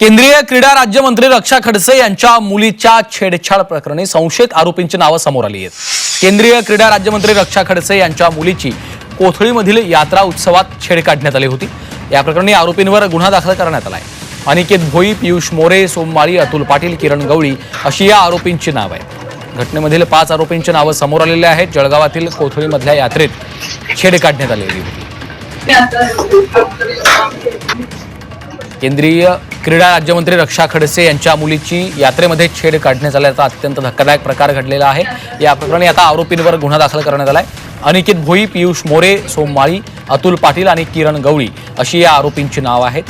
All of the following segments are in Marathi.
केंद्रीय क्रीडा राज्यमंत्री रक्षा खडसे यांच्या मुलीच्या छेडछाड प्रकरणी संशयित आरोपींची नावं समोर आली आहेत. केंद्रीय क्रीडा राज्यमंत्री रक्षा खडसे यांच्या मुलीची कोथळीमधील यात्रा उत्सवात छेड काढण्यात आली होती. या प्रकरणी आरोपींवर गुन्हा दाखल करण्यात आला आहे अनिकेत भोई पियुष मोरे सोममाळी अतुल पाटील किरण गवळी अशी या आरोपींची नाव आहेत. घटनेमधील पाच आरोपींची नावं समोर आलेली आहेत. जळगावातील कोथळीमधल्या यात्रेत छेड काढण्यात आलेली होती. केंद्रीय क्रीडा राज्यमंत्री रक्षा खडसे यांच्या मुलीची यात्रेमध्ये छेड काढण्यात आल्याचा अत्यंत धक्कादायक प्रकार घडलेला आहे. या प्रकरणी आता आरोपींवर गुन्हा दाखल करण्यात आला आहे अनिकेत भोई पियुष मोरे सोममाळी अतुल पाटील आणि किरण गवळी अशी या आरोपींची नाव आहेत.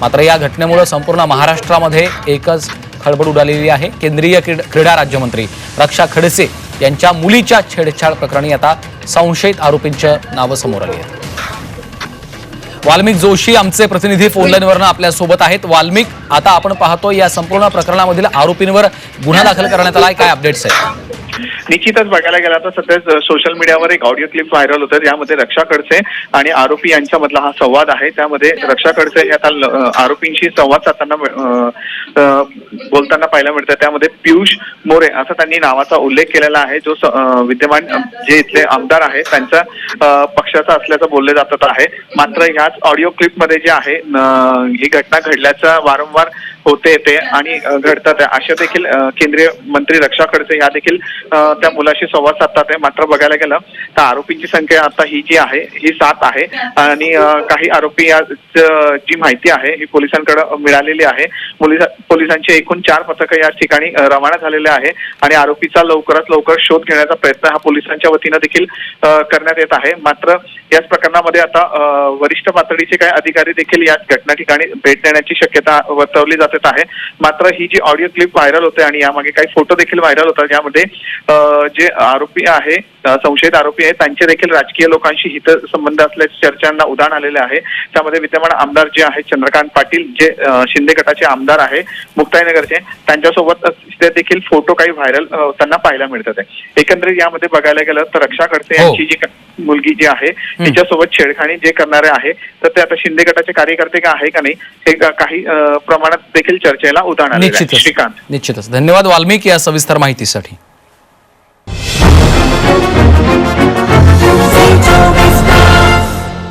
मात्र या घटनेमुळे संपूर्ण महाराष्ट्रामध्ये एकच खळबळ उडालेली आहे. केंद्रीय क्रीडा राज्यमंत्री रक्षा खडसे यांच्या मुलीच्या छेडछाड प्रकरणी आता संशयित आरोपींच्या नावं समोर आली आहेत. वाल्मिक जोशी आमचे प्रतिनिधी फोनलाईनवरनं आपल्यासोबत आहेत. वाल्मिक आता आपण पाहतो या संपूर्ण प्रकरणामधील आरोपींवर गुन्हा दाखल करण्यात आला काय अपडेट्स आहेत? निश्चितच बघायला गेला तर सध्या सोशल मीडियावर एक ऑडिओ क्लिप व्हायरल होतं. यामध्ये रक्षा खडसे आणि आरोपी यांच्यामधला हा संवाद आहे. त्यामध्ये रक्षा खडसे आता आरोपींशी संवाद साधताना बोलताना पाहायला मिळतं त्यामध्ये पियुष मोरे असा त्यांनी नावाचा उल्लेख केलेला आहे. जो विद्यमान जे इथले आमदार आहेत त्यांचा अं, पक्षाचा असल्याचं बोलले जात आहे. मात्र ह्याच ऑडिओ क्लिपमध्ये जे आहे ही घटना घडल्याचा वारंवार होते येते आणि घडतात. अशा देखील केंद्रीय मंत्री रक्षा खडसे या देखील त्या मुलाशी संवाद साधतात. आहे मात्र बघायला गेलं तर आरोपींची संख्या आता ही जी आहे ही सात आहे. आणि काही आरोपी या जी माहिती आहे ही पोलिसांकडे मिळालेली आहे. पोलिसांची एकूण चार पथकं या ठिकाणी रवाना झालेले आहे आणि आरोपीचा लवकरात लवकर शोध घेण्याचा प्रयत्न हा पोलिसांच्या वतीनं देखील करण्यात येत आहे. मात्र याच प्रकरणामध्ये आता वरिष्ठ पातळीचे काही अधिकारी देखील या घटना ठिकाणी भेट देण्याची शक्यता वर्तवली जात आहे. मात्र ही जी ऑडिओ क्लिप व्हायरल होते आणि यामागे काही फोटो देखील व्हायरल होतात ज्यामध्ये जे आरोपी आहे संशयित आरोपी आहेत. त्यांचे देखील राजकीय लोकांशी हितसंबंध असल्याच्या चर्चांना उदाहरण आलेले आहे. त्यामध्ये विद्यमान आमदार जे आहेत चंद्रकांत पाटील जे शिंदे गटाचे आमदार आहे मुक्ताईनगरचे त्यांच्यासोबत ते देखील फोटो काही व्हायरल त्यांना पाहायला मिळतात आहे. एकंदरीत यामध्ये बघायला गेलं तर रक्षा खडसे हो. यांची जी मुलगी जी आहे तिच्यासोबत छेडखाणी जे करणारे आहे तर ते आता शिंदे गटाचे कार्यकर्ते का आहे का नाही हे काही प्रमाणात देखील चर्चेला उदाहरण श्रीकांत. निश्चितच. धन्यवाद वाल्मिक या सविस्तर माहितीसाठी.